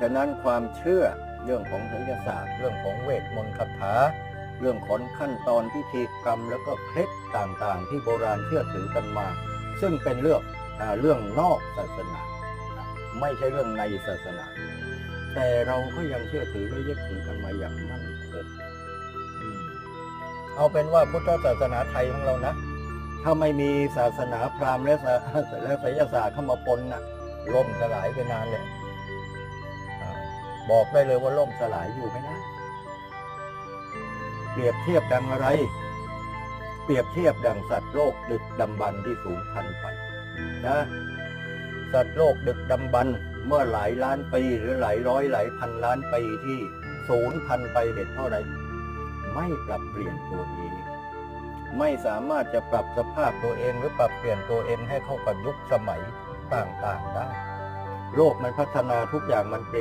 ฉะนั้นความเชื่อเรื่องของไสยศาสตร์ เรื่องของเวทมนต์คาถาเรื่องของขั้นตอนพิธีกรรม แล้วก็เคล็ดต่างๆ ที่โบราณเชื่อถือกันมา ซึ่งเป็นเรื่องอาเรื่องนอกศาสนา ไม่ใช่เรื่องในศาสนา แต่เราก็ยังเชื่อถือและยึดถือกันมาอย่างมั่นคงเอาเป็นว่าพุทธศาสนาไทยของเรานะ ถ้าไม่มีศาสนาพราหมณ์และศาและไสยศาสตร์เข้ามาปนน่ะล่มสลายไปนานเลย บอกได้เลยว่าล่มสลายอยู่ไม่ได้เปรียบเทียบดังอะไร เปรียบเทียบดังสัตว์โลกดึกดำบรรที่สูญพันไปนะสัตว์โลกดึกดำบรรเมื่อหลายล้านปีหรือหลายร้อยหลายพันล้านปีที่สูญพันไปเหตุเพราไรไม่ปรับเปลี่ยนตัวเองไม่สามารถจะปรับสภาพตัวเองหรือปรับเปลี่ยนตัวเองให้เข้ากับยุคสมัยต่างๆได้ โลกมันพัฒนาทุกอย่างมันเปลี่ยน